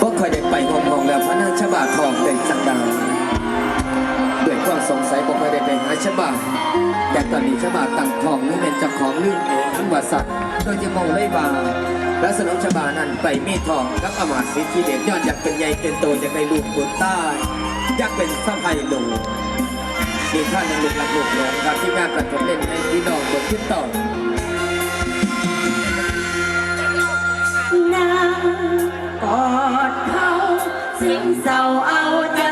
บ่ค่อยได้ไปห้องห้องแล้วพระนางชบาทองเป็นสักดาด้วยความสงสัยบ่ค่อยได้ไปหาชบาแต่ตอนนี้ชบาตั้งทองนี่เป็นเจ้าของลื่นเองทั้งว่าสัตว์โดยจะมองเลยว่าและสนองชบานั้นไปมีทองกับอมาตย์สิทธิเดชยอนอยากเป็นใหญ่เป็นโตอยากได้ลูกบุญใต้อยากเป็นสะใภ้หลวงมีท่านยังลูกหลักลูกหลงครับที่งานประกวดเล่นให้พี่น้องบนขึ้นต่อนั่งกอ สิ่งเศร้าเอาใจ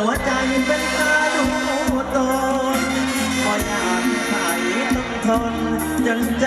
หัวใจเป็นตาดูตนพออยากใครต้องทนจนใจ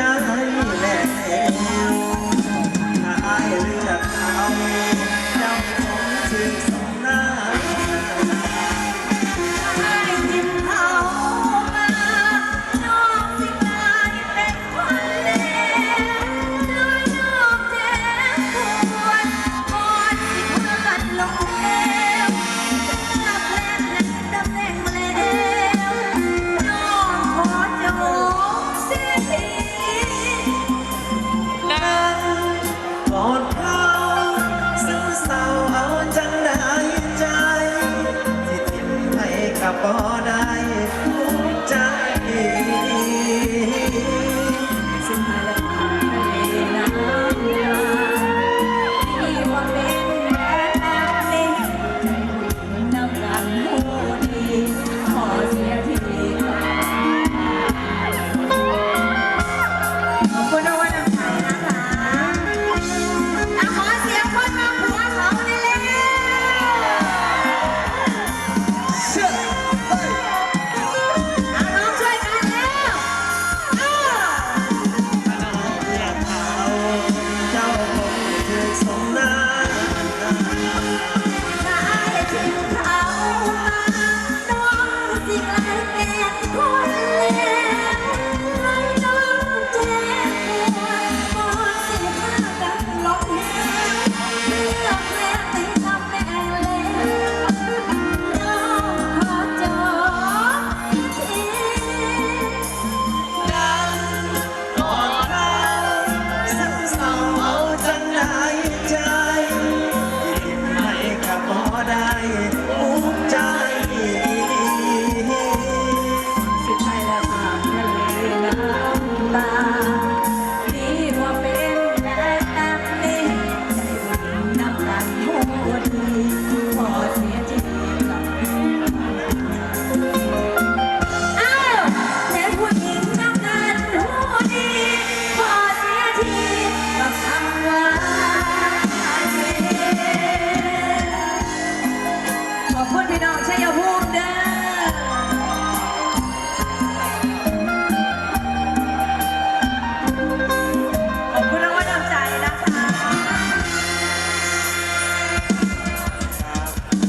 ขอบคุณพี่น้อง